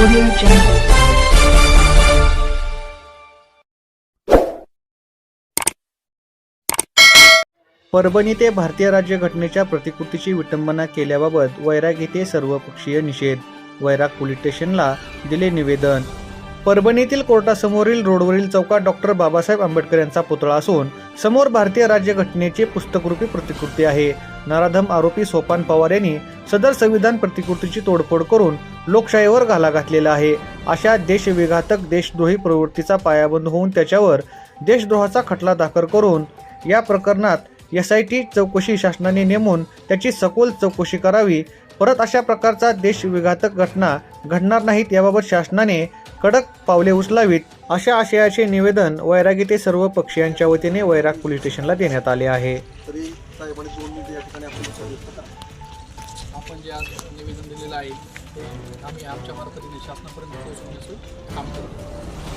Audio Jungle. Parbhani ते भारतीय राज्यघटनेच्या प्रतिकृतीची विटंबना केल्याबाबत वैराग येथे सर्वपक्षीय निषेध. वैराग पोलीस स्टेशनला दिले निवेदन. परभणीतील कोर्टासमोरील रोडवरील चौकात डॉक्टर बाबासाहेब आंबेडकर यांचा पुतळा असून समोर भारतीय राज्यघटनेची पुस्तकरूपी प्रतिकृती आहे. नराधम आरोपी सोपान पवार यांनी सदर संविधान प्रतिकृतीची तोडफोड करून लोकशाहीवर घाला घातलेला आहे. अशा देशविघातक देशद्रोही प्रवृत्तीचा पायाबंद होऊन त्याच्यावर देशद्रोहाचा खटला दाखल करून या प्रकरणात एस आय टी चौकशी शासनाने नेमून त्याची सखोल चौकशी करावी. परत अशा प्रकारचा देशविघातक घटना घडणार नाहीत याबाबत शासनाने कडक पावले उचलावीत अशा आशयाचे निवेदन वैरागी ते सर्व पक्षीयांच्या वतीने वैराग पोलीस स्टेशनला देण्यात आले आहे. आपण जे आज निवेदन दिलेलं आहे ते आम्ही आमच्या मार्फतीने शासनापर्यंत पोहोचवण्याचं काम करू